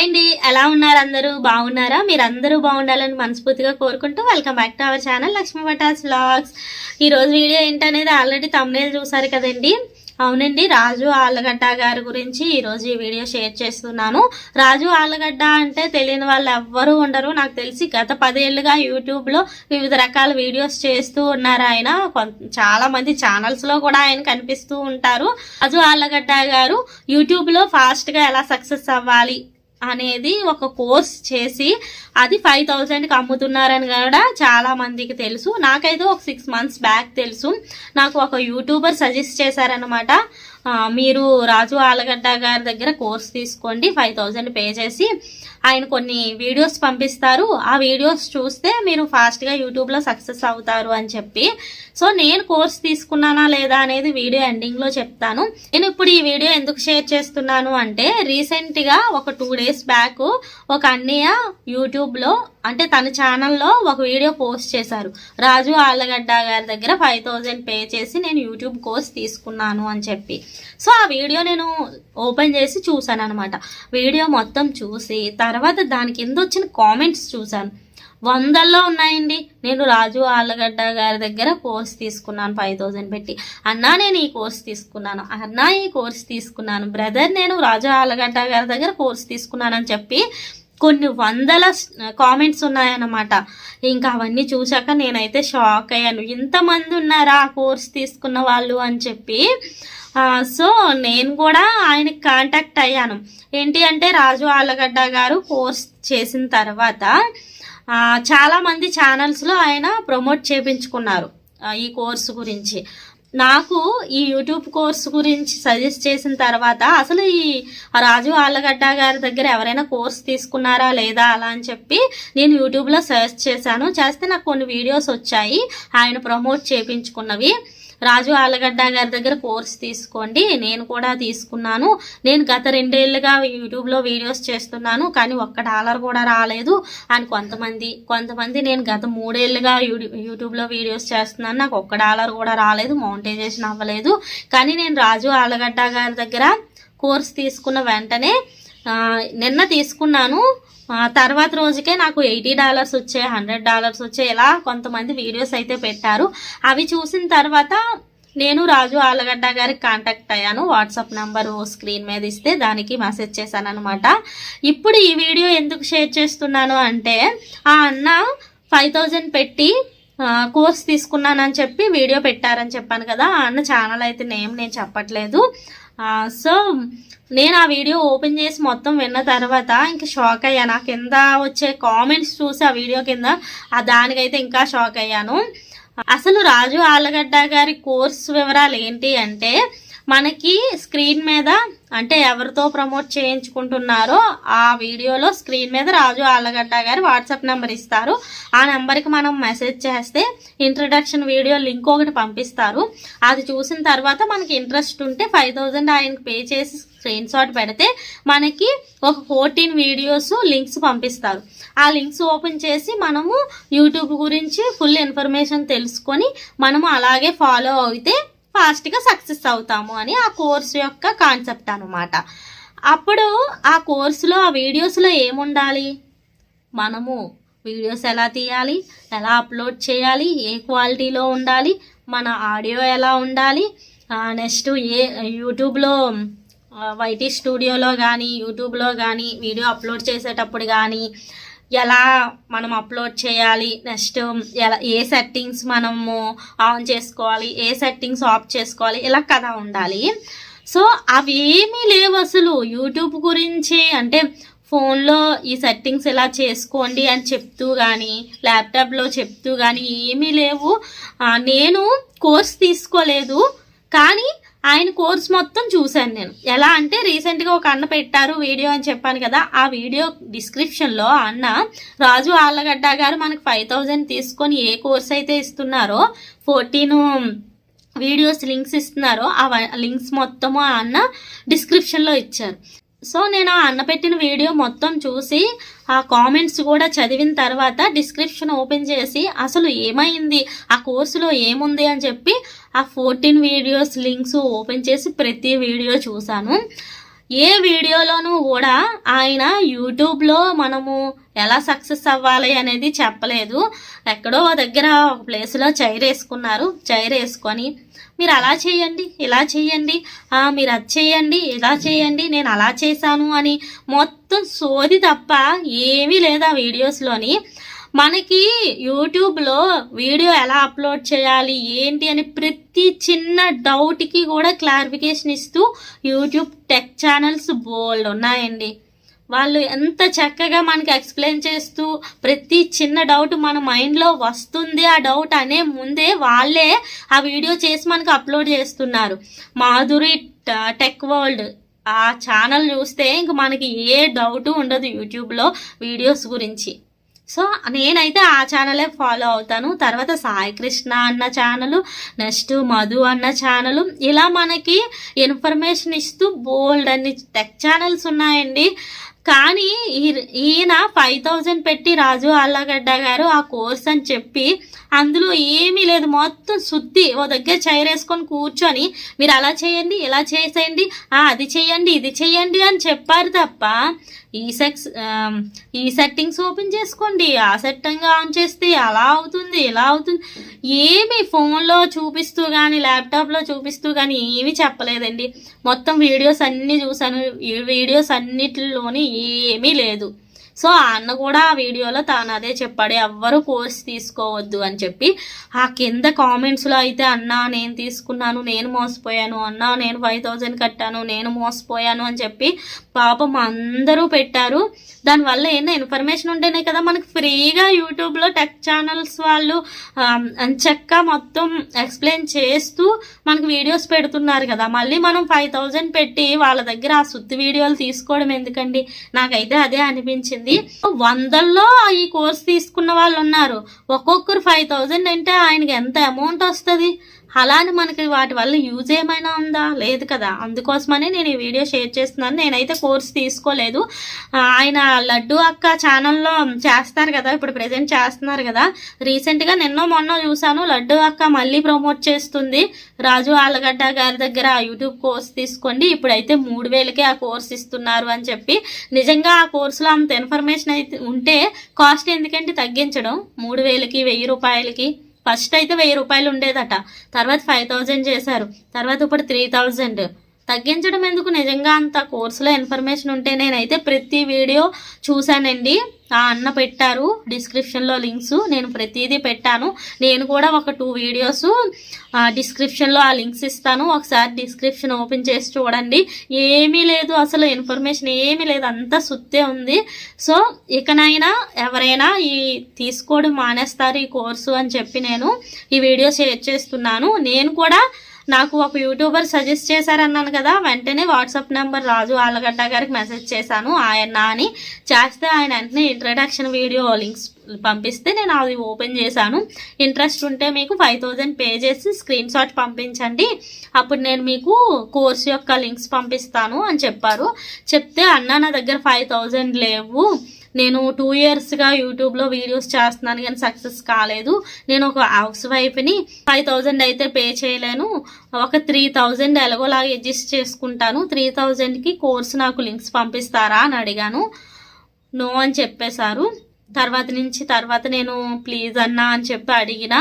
Hi అండి. ఎలా ఉన్నారు అందరూ? బాగున్నారా? మీరు అందరూ బాగుండాలని మనస్ఫూర్తిగా కోరుకుంటూ welcome back to our channel Lakshmi Patas vlogs ఈరోజు వీడియో ఏంటనేది ఆల్రెడీ తమ్నేల్ చూసారు కదండి. అవునండి రాజు ఆళ్ళగడ్డ గారి గురించి ఈరోజు ఈ వీడియో షేర్ చేస్తున్నాను. రాజు ఆళ్ళగడ్డ అంటే తెలియని వాళ్ళు ఎవ్వరూ ఉండరు. నాకు తెలిసి గత పదేళ్ళుగా యూట్యూబ్లో వివిధ రకాల వీడియోస్ చేస్తూ ఉన్నారు ఆయన. కొంత చాలా మంది ఛానల్స్లో కూడా ఆయన కనిపిస్తూ ఉంటారు. రాజు ఆళ్ళగడ్డ గారు యూట్యూబ్లో ఫాస్ట్గా ఎలా సక్సెస్ అవ్వాలి? అనేది ఒక కోర్స్ చేసి అది ఫైవ్ థౌజండ్కి అమ్ముతున్నారని కూడా చాలా మందికి తెలుసు. నాకైతే ఒక సిక్స్ మంత్స్ బ్యాక్ తెలుసు. నాకు ఒక యూట్యూబర్ సజెస్ట్ చేశారనమాట మీరు రాజు ఆలగడ్డ గారి దగ్గర కోర్స్ తీసుకోండి ఫైవ్ థౌజండ్ పే చేసి ఆయన కొన్ని వీడియోస్ పంపిస్తారు. ఆ వీడియోస్ చూస్తే మీరు ఫాస్ట్గా యూట్యూబ్లో సక్సెస్ అవుతారు అని చెప్పి. సో నేను కోర్స్ తీసుకున్నానా లేదా అనేది వీడియో ఎండింగ్లో చెప్తాను. నేను ఇప్పుడు ఈ వీడియో ఎందుకు షేర్ చేస్తున్నాను అంటే రీసెంట్గా ఒక టూ డేస్ బ్యాక్ ఒక అన్నయ్య యూట్యూబ్లో అంటే తన ఛానల్లో ఒక వీడియో పోస్ట్ చేశారు. రాజు ఆళ్ళగడ్డ గారి దగ్గర ఫైవ్ థౌజండ్ పే చేసి నేను యూట్యూబ్ కోర్స్ తీసుకున్నాను అని చెప్పి. సో ఆ వీడియో నేను ఓపెన్ చేసి చూశాను అనమాట వీడియో మొత్తం చూసి తర్వాత దాని కింద వచ్చిన కామెంట్స్ చూశాను. వందల్లో ఉన్నాయండి. నేను రాజు ఆళ్ళగడ్డ గారి దగ్గర కోర్స్ తీసుకున్నాను ఫైవ్ థౌజండ్ పెట్టి. అన్నా నేను ఈ కోర్స్ తీసుకున్నాను. అన్నా ఈ కోర్స్ తీసుకున్నాను. బ్రదర్ నేను రాజు ఆళ్ళగడ్డ గారి దగ్గర కోర్స్ తీసుకున్నాను అని చెప్పి కొన్ని వందల కామెంట్స్ ఉన్నాయన్నమాట. ఇంకా అవన్నీ చూశాక నేనైతే షాక్ అయ్యాను. ఇంతమంది ఉన్నారా ఆ కోర్స్ తీసుకున్న వాళ్ళు అని చెప్పి. సో నేను కూడా ఆయనకి కాంటాక్ట్ అయ్యాను. ఏంటి అంటే రాజు ఆలగడ్డ గారు కోర్స్ చేసిన తర్వాత చాలామంది ఛానల్స్లో ఆయన ప్రమోట్ చేపించుకున్నారు ఈ కోర్సు గురించి. నాకు ఈ యూట్యూబ్ కోర్స్ గురించి సజెస్ట్ చేసిన తర్వాత అసలు ఈ రాజు ఆళ్ళగడ్డ గారి దగ్గర ఎవరైనా కోర్స్ తీసుకున్నారా లేదా అలా అని చెప్పి నేను యూట్యూబ్లో సజెస్ట్ చేశాను. చేస్తే నాకు కొన్ని వీడియోస్ వచ్చాయి. ఆయన ప్రమోట్ చేయించుకున్నవి రాజు ఆలగడ్డ గారి దగ్గర కోర్స్ తీసుకోండి నేను కూడా తీసుకున్నాను. నేను గత రెండేళ్ళుగా యూట్యూబ్లో వీడియోస్ చేస్తున్నాను కానీ ఒక్క డాలర్ కూడా రాలేదు అని కొంతమంది కొంతమంది నేను గత మూడేళ్ళుగా యూ యూట్యూబ్లో వీడియోస్ చేస్తున్నాను నాకు ఒక్క డాలర్ కూడా రాలేదు మౌంటైజేషన్ అవ్వలేదు. కానీ నేను రాజు ఆలగడ్డ గారి దగ్గర కోర్స్ తీసుకున్న వెంటనే నిన్న తీసుకున్నాను. తర్వాత రోజుకే నాకు ఎయిటీ డాలర్స్ వచ్చాయి హండ్రెడ్ డాలర్స్ వచ్చాయి. ఇలా కొంతమంది వీడియోస్ అయితే పెట్టారు. అవి చూసిన తర్వాత నేను రాజు ఆలగడ్డ గారికి కాంటాక్ట్ అయ్యాను. వాట్సాప్ నెంబరు స్క్రీన్ మీద ఇస్తే దానికి మెసేజ్ చేశాను అనమాట ఇప్పుడు ఈ వీడియో ఎందుకు షేర్ చేస్తున్నాను అంటే ఆ అన్న ఫైవ్ థౌజండ్ పెట్టి కోర్స్ తీసుకున్నానని చెప్పి వీడియో పెట్టారని చెప్పాను కదా. ఆ అన్న ఛానల్ అయితే నేమ్ నేను చెప్పట్లేదు. సో నేను ఆ వీడియో ఓపెన్ చేసి మొత్తం విన్న తర్వాత ఇంకా షాక్ అయ్యాను ఆ కింద వచ్చే కామెంట్స్ చూసి ఆ వీడియో కింద ఆ దానికైతే ఇంకా షాక్ అయ్యాను. అసలు రాజు ఆలగడ్డ గారి కోర్స్ వివరాలు ఏంటి అంటే మనకి స్క్రీన్ మీద అంటే ఎవరితో ప్రమోట్ చేయించుకుంటున్నారో ఆ వీడియోలో స్క్రీన్ మీద రాజు ఆలగడ్డ గారి వాట్సాప్ నెంబర్ ఇస్తారు. ఆ నెంబర్కి మనం మెసేజ్ చేస్తే ఇంట్రడక్షన్ వీడియో లింక్ ఒకటి పంపిస్తారు. అది చూసిన తర్వాత మనకి ఇంట్రెస్ట్ ఉంటే ఫైవ్ థౌజండ్ ఆయనకి పే చేసి స్క్రీన్ షాట్ పెడితే మనకి ఒక ఫోర్టీన్ వీడియోస్ లింక్స్ పంపిస్తారు. ఆ లింక్స్ ఓపెన్ చేసి మనము యూట్యూబ్ గురించి ఫుల్ ఇన్ఫర్మేషన్ తెలుసుకొని మనము అలాగే ఫాలో అయితే ఫాస్ట్గా సక్సెస్ అవుతాము అని ఆ కోర్స్ యొక్క కాన్సెప్ట్ అనమాట అప్పుడు ఆ కోర్సులో ఆ వీడియోస్లో ఏముండాలి? మనము వీడియోస్ ఎలా తీయాలి? ఎలా అప్లోడ్ చేయాలి? ఏ క్వాలిటీలో ఉండాలి? మన ఆడియో ఎలా ఉండాలి? నెక్స్ట్ ఏ యూట్యూబ్లో వైటీ స్టూడియోలో కానీ యూట్యూబ్లో కానీ వీడియో అప్లోడ్ చేసేటప్పుడు కానీ ఎలా మనం అప్లోడ్ చేయాలి నెక్స్ట్ ఎలా ఏ సెట్టింగ్స్ మనము ఆన్ చేసుకోవాలి ఏ సెట్టింగ్స్ ఆఫ్ చేసుకోవాలి ఇలా కదా ఉండాలి. సో అవి ఏమీ లేవు అసలు. యూట్యూబ్ గురించి అంటే ఫోన్లో ఈ సెట్టింగ్స్ ఎలా చేసుకోండి అని చెప్తూ కానీ ల్యాప్టాప్లో చెప్తూ కానీ ఏమీ లేవు. నేను కోర్స్ తీసుకోలేదు. కానీ ఆయన కోర్స్ మొత్తం చూశాను నేను. ఎలా అంటే రీసెంట్గా ఒక అన్న పెట్టారు వీడియో అని చెప్పాను కదా ఆ వీడియో డిస్క్రిప్షన్లో ఆ అన్న రాజు ఆళ్ళగడ్డ గారు మనకు ఫైవ్ థౌజండ్ తీసుకొని ఏ కోర్స్ అయితే ఇస్తున్నారో ఫోర్టీన్ వీడియోస్ లింక్స్ ఇస్తున్నారో ఆ లింక్స్ మొత్తము ఆ అన్న డిస్క్రిప్షన్లో ఇచ్చారు. సో నేను ఆ అన్న పెట్టిన వీడియో మొత్తం చూసి ఆ కామెంట్స్ కూడా చదివిన తర్వాత డిస్క్రిప్షన్ ఓపెన్ చేసి అసలు ఏమైంది? ఆ కోర్సులో ఏముంది? అని చెప్పి ఆ ఫోర్టీన్ వీడియోస్ లింక్స్ ఓపెన్ చేసి ప్రతి వీడియో చూశాను. ఏ వీడియోలోనూ కూడా ఆయన యూట్యూబ్లో మనము ఎలా సక్సెస్ అవ్వాలి అనేది చెప్పలేదు. ఎక్కడో దగ్గర ఒక ప్లేస్లో చైర్ వేసుకున్నారు. చైర్ వేసుకొని మీరు అలా చేయండి ఇలా చేయండి మీరు అది చేయండి ఇలా చేయండి నేను అలా చేశాను అని మొత్తం సోది తప్ప ఏమీ లేదు ఆ వీడియోస్లోని. మనకి యూట్యూబ్లో వీడియో ఎలా అప్లోడ్ చేయాలి ఏంటి అని ప్రతి చిన్న డౌట్కి కూడా క్లారిఫికేషన్ ఇస్తూ యూట్యూబ్ టెక్ ఛానల్స్ బోల్డ్ ఉన్నాయండి. వాళ్ళు ఎంత చక్కగా మనకి ఎక్స్ప్లెయిన్ చేస్తూ ప్రతి చిన్న డౌట్ మన మైండ్లో వస్తుంది. ఆ డౌట్ అనే ముందే వాళ్ళే ఆ వీడియో చేసి మనకు అప్లోడ్ చేస్తున్నారు. మాధురి టెక్ వరల్డ్ ఆ ఛానల్ చూస్తే ఇంక మనకి ఏ డౌట్ ఉండదు యూట్యూబ్లో వీడియోస్ గురించి. సో నేనైతే ఆ ఛానలే ఫాలో అవుతాను. తర్వాత సాయి కృష్ణ అన్న ఛానల్ నెక్స్ట్ మధు అన్న ఛానల్ ఇలా మనకి ఇన్ఫర్మేషన్ ఇస్తూ బోల్డ్ అన్ని టెక్ ఛానల్స్ ఉన్నాయండి. కానీ ఈ- ఈయన ఫైవ్ థౌజండ్ పెట్టి రాజు ఆళ్ళగడ్డ గారు ఆ కోర్స్ అని చెప్పి అందులో ఏమీ లేదు. మొత్తం శుద్ధి. ఓ దగ్గర చైర్ వేసుకొని కూర్చొని మీరు అలా చేయండి ఇలా చేసేయండి అది చేయండి ఇది చేయండి అని చెప్పారు తప్ప ఈ సెక్స్ ఈ సెట్టింగ్స్ ఓపెన్ చేసుకోండి. ఆ సెట్టింగ్ ఆన్ చేస్తే అలా అవుతుంది ఇలా అవుతుంది. ఏమి ఫోన్లో చూపిస్తూ కానీ ల్యాప్టాప్లో చూపిస్తూ కానీ ఏమీ చెప్పలేదండి. మొత్తం వీడియోస్ అన్నీ చూసాను ఈ వీడియోస్ అన్నిటిలోని ఏమీ లేదు. సో ఆ అన్న కూడా ఆ వీడియోలో తాను అదే చెప్పాడు ఎవ్వరు కోర్స్ తీసుకోవద్దు అని చెప్పి. ఆ కింద కామెంట్స్లో అయితే అన్నా నేను తీసుకున్నాను నేను మోసపోయాను అన్నా నేను ఫైవ్ థౌజండ్ కట్టాను నేను మోసపోయాను అని చెప్పి పాపం అందరూ పెట్టారు. దానివల్ల ఏమైనా ఇన్ఫర్మేషన్ ఉంటేనే కదా మనకు ఫ్రీగా యూట్యూబ్లో టెక్ ఛానల్స్ వాళ్ళు చక్క మొత్తం ఎక్స్ప్లెయిన్ చేస్తూ మనకు వీడియోస్ పెడుతున్నారు కదా. మళ్ళీ మనం ఫైవ్ థౌజండ్ పెట్టి వాళ్ళ దగ్గర ఆ సుత్తి వీడియోలు తీసుకోవడం ఎందుకండి? నాకైతే అదే అనిపించింది. వందల్లో ఈ కోర్స్ తీసుకున్న వాళ్ళు ఉన్నారు ఒక్కొక్కరు ఫైవ్ థౌజండ్ అంటే ఆయనకి ఎంత అమౌంట్ వస్తుంది? అలానే మనకి వాటి వల్ల యూజ్ ఏమైనా ఉందా? లేదు కదా. అందుకోసమనే నేను ఈ వీడియో షేర్ చేస్తున్నాను. నేనైతే కోర్స్ తీసుకోలేదు. ఆయన లడ్డు అక్క ఛానల్లో చేస్తారు కదా ఇప్పుడు ప్రెజెంట్ చేస్తున్నారు కదా. రీసెంట్గా నిన్నో మొన్న చూశాను లడ్డు అక్క మళ్ళీ ప్రమోట్ చేస్తుంది. రాజు ఆలగడ్డ గారి దగ్గర ఆ యూట్యూబ్ కోర్స్ తీసుకోండి. ఇప్పుడైతే మూడు వేలకే ఆ కోర్స్ ఇస్తున్నారు అని చెప్పి. నిజంగా ఆ కోర్సులో అంత ఇన్ఫర్మేషన్ అయితే ఉంటే కాస్ట్ ఎందుకంటే తగ్గించడం. మూడు వేలకి వెయ్యి రూపాయలకి. ఫస్ట్ అయితే వెయ్యి రూపాయలు ఉండేదట. తర్వాత ఫైవ్ థౌజండ్ చేశారు. తర్వాత ఇప్పుడు త్రీ థౌజండ్. తగ్గించడం ఎందుకు? నిజంగా అంత కోర్సులో ఇన్ఫర్మేషన్ ఉంటే నేనైతే ప్రతి వీడియో చూశానండి. ఆ అన్న పెట్టారు డిస్క్రిప్షన్లో లింక్స్ నేను ప్రతిదీ పెట్టాను. నేను కూడా ఒక టూ వీడియోస్ డిస్క్రిప్షన్లో ఆ లింక్స్ ఇస్తాను. ఒకసారి డిస్క్రిప్షన్ ఓపెన్ చేసి చూడండి. ఏమీ లేదు అసలు ఇన్ఫర్మేషన్ ఏమీ లేదు. అంతా సుత్తే ఉంది. సో ఇకనైనా ఎవరైనా ఈ తీసుకోవడం మానేస్తారు ఈ కోర్సు అని చెప్పి నేను ఈ వీడియో షేర్ చేస్తున్నాను. నేను కూడా నాకు ఒక యూట్యూబర్ సజెస్ట్ చేశారన్నాను కదా వెంటనే వాట్సాప్ నెంబర్ రాజు ఆలగడ్డ గారికి మెసేజ్ చేశాను. ఆయన అని చేస్తే ఆయన వెంటనే ఇంట్రడక్షన్ వీడియో లింక్స్ పంపిస్తే నేను అది ఓపెన్ చేశాను. ఇంట్రెస్ట్ ఉంటే మీకు ఫైవ్ థౌజండ్ పే చేసి స్క్రీన్ షాట్ పంపించండి. అప్పుడు నేను మీకు కోర్స్ యొక్క లింక్స్ పంపిస్తాను అని చెప్పారు. చెప్తే అన్న నా దగ్గర ఫైవ్ థౌజండ్ లేవు. నేను టూ ఇయర్స్గా యూట్యూబ్లో వీడియోస్ చేస్తున్నాను కానీ సక్సెస్ కాలేదు. నేను ఒక హౌస్ వైఫ్ని ఫైవ్ థౌజండ్ అయితే పే చేయలేను. ఒక త్రీ థౌజండ్ ఎలాగోలాగా అడ్జస్ట్ చేసుకుంటాను. త్రీ థౌజండ్కి కోర్స్ నాకు లింక్స్ పంపిస్తారా అని అడిగాను. నో అని చెప్పేశారు. తర్వాత నుంచి తర్వాత నేను ప్లీజ్ అన్నా అని చెప్పి అడిగిన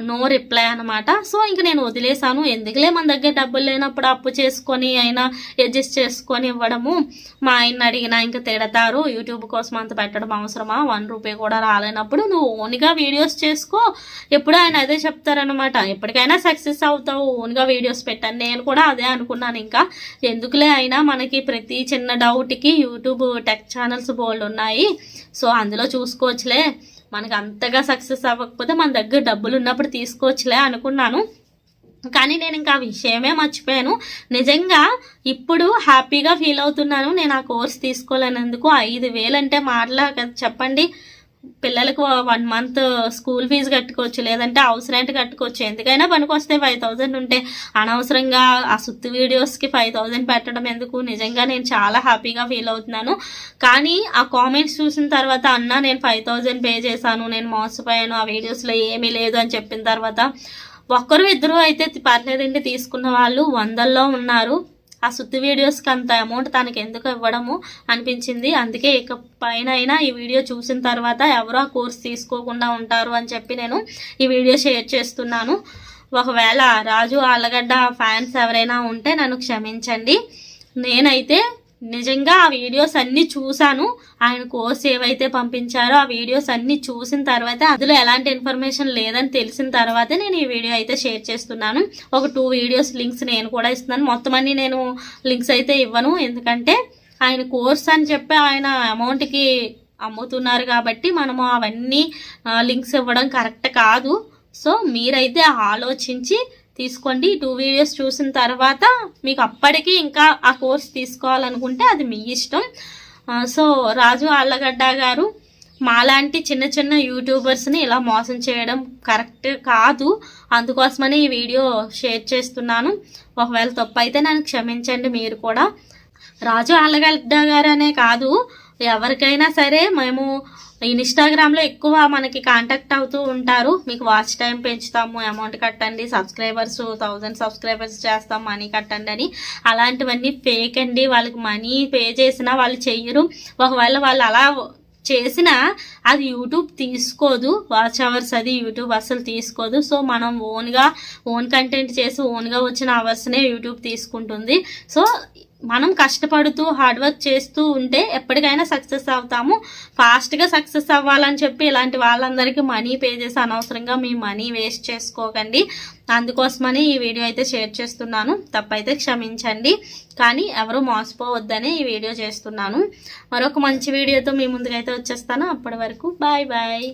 నో రిప్లై అనమాట సో ఇంక నేను వదిలేసాను ఎందుకులే మన దగ్గర డబ్బులు లేనప్పుడు అప్పు చేసుకొని అయినా అడ్జస్ట్ చేసుకొని ఇవ్వడము? మా ఆయన అడిగినా ఇంకా తిడతారు. యూట్యూబ్ కోసం అంత పెట్టడం అవసరమా? వన్ రూపీ కూడా రాలేనప్పుడు నువ్వు ఓన్గా వీడియోస్ చేసుకో. ఎప్పుడు ఆయన అదే చెప్తారనమాట ఎప్పటికైనా సక్సెస్ అవుతావు. ఓన్గా వీడియోస్ పెట్టాను. నేను కూడా అదే అనుకున్నాను ఇంకా. ఎందుకులే అయినా మనకి ప్రతి చిన్న డౌట్కి యూట్యూబ్ టెక్ ఛానల్స్ బోల్డ్ ఉన్నాయి. సో అందులో చూసుకోవచ్చులే. మనకి అంతగా సక్సెస్ అవ్వకపోతే మన దగ్గర డబ్బులు ఉన్నప్పుడు తీసుకోవచ్చులే అనుకున్నాను. కానీ నేను ఇంకా ఆ విషయమే మర్చిపోయాను. నిజంగా ఇప్పుడు హ్యాపీగా ఫీల్ అవుతున్నాను. నేను ఆ కోర్స్ తీసుకోలేనందుకు ఐదు వేలు అంటే మాటలా చెప్పండి. పిల్లలకు వన్ మంత్ స్కూల్ ఫీజు కట్టుకోవచ్చు లేదంటే హౌస్ రెంట్ కట్టుకోవచ్చు. ఎందుకైనా పనికొస్తే ఫైవ్ థౌజండ్ ఉంటే. అనవసరంగా ఆ సుత్తి వీడియోస్కి ఫైవ్ థౌజండ్ పెట్టడం ఎందుకు? నిజంగా నేను చాలా హ్యాపీగా ఫీల్ అవుతున్నాను. కానీ ఆ కామెంట్స్ చూసిన తర్వాత అన్న నేను ఫైవ్ థౌజండ్ పే చేశాను నేను మోసపోయాను ఆ వీడియోస్లో ఏమీ లేదు అని చెప్పిన తర్వాత ఒక్కరు ఇద్దరు అయితే పర్లేదండి తీసుకున్న వాళ్ళు వందల్లో ఉన్నారు. ఆ సుత్తి వీడియోస్కి అంత అమౌంట్ తనకి ఎందుకు ఇవ్వడము అనిపించింది. అందుకే ఇక పైన అయినా ఈ వీడియో చూసిన తర్వాత ఎవరు ఆ కోర్స్ తీసుకోకుండా ఉంటారు అని చెప్పి నేను ఈ వీడియో షేర్ చేస్తున్నాను. ఒకవేళ రాజు ఆలగడ్డ ఫ్యాన్స్ ఎవరైనా ఉంటే నన్ను క్షమించండి. నేనైతే నిజంగా ఆ వీడియోస్ అన్నీ చూశాను. ఆయన కోర్స్ ఏవైతే పంపించారో ఆ వీడియోస్ అన్నీ చూసిన తర్వాత అందులో ఎలాంటి ఇన్ఫర్మేషన్ లేదని తెలిసిన తర్వాతే నేను ఈ వీడియో అయితే షేర్ చేస్తున్నాను. ఒక టూ వీడియోస్ లింక్స్ నేను కూడా ఇస్తున్నాను. మొత్తం అన్ని నేను లింక్స్ అయితే ఇవ్వను. ఎందుకంటే ఆయన కోర్స్ అని చెప్పి ఆయన అమౌంట్కి అమ్ముతున్నారు కాబట్టి మనము అవన్నీ లింక్స్ ఇవ్వడం కరెక్ట్ కాదు. సో మీరైతే ఆలోచించి తీసుకోండి. టూ వీడియోస్ చూసిన తర్వాత మీకు అప్పటికి ఇంకా ఆ కోర్స్ తీసుకోవాలనుకుంటే అది మీ ఇష్టం. సో రాజు ఆళ్ళగడ్డ గారు మాలాంటి చిన్న చిన్న యూట్యూబర్స్ని ఇలా మోసం చేయడం కరెక్ట్ కాదు. అందుకోసమని ఈ వీడియో షేర్ చేస్తున్నాను. ఒకవేళ తప్పు అయితే నన్ను క్షమించండి మీరు కూడా. రాజు ఆళ్ళగడ్డ గారు అనే కాదు. ఎవరికైనా సరే మేము ఇన్స్టాగ్రామ్లో ఎక్కువ మనకి కాంటాక్ట్ అవుతూ ఉంటారు. మీకు వాచ్ టైం పెంచుతాము అమౌంట్ కట్టండి సబ్స్క్రైబర్స్ థౌజండ్ సబ్స్క్రైబర్స్ చేస్తాం మనీ కట్టండి అని. అలాంటివన్నీ ఫేక్ అండి. వాళ్ళకి మనీ పే చేసినా వాళ్ళు చెయ్యరు. ఒకవేళ వాళ్ళు అలా చేసిన అది యూట్యూబ్ తీసుకోదు. వాచ్ అవర్స్ అది యూట్యూబ్ అసలు తీసుకోదు. సో మనం ఓన్గా ఓన్ కంటెంట్ చేసి ఓన్గా వచ్చిన అవర్స్నే యూట్యూబ్ తీసుకుంటుంది. సో మనం కష్టపడుతూ హార్డ్ వర్క్ చేస్తూ ఉంటే ఎప్పటికైనా సక్సెస్ అవుతాము. ఫాస్ట్గా సక్సెస్ అవ్వాలని చెప్పి ఇలాంటి వాళ్ళందరికీ మనీ పే చేసి అనవసరంగా మీ మనీ వేస్ట్ చేసుకోకండి. అందుకోసమని ఈ వీడియో అయితే షేర్ చేస్తున్నాను. తప్పైతే క్షమించండి. కానీ ఎవరు మోసపోవద్దని ఈ వీడియో చేస్తున్నాను. మరొక మంచి వీడియోతో మీ ముందుకైతే వచ్చేస్తాను. అప్పటి వరకు బాయ్ బాయ్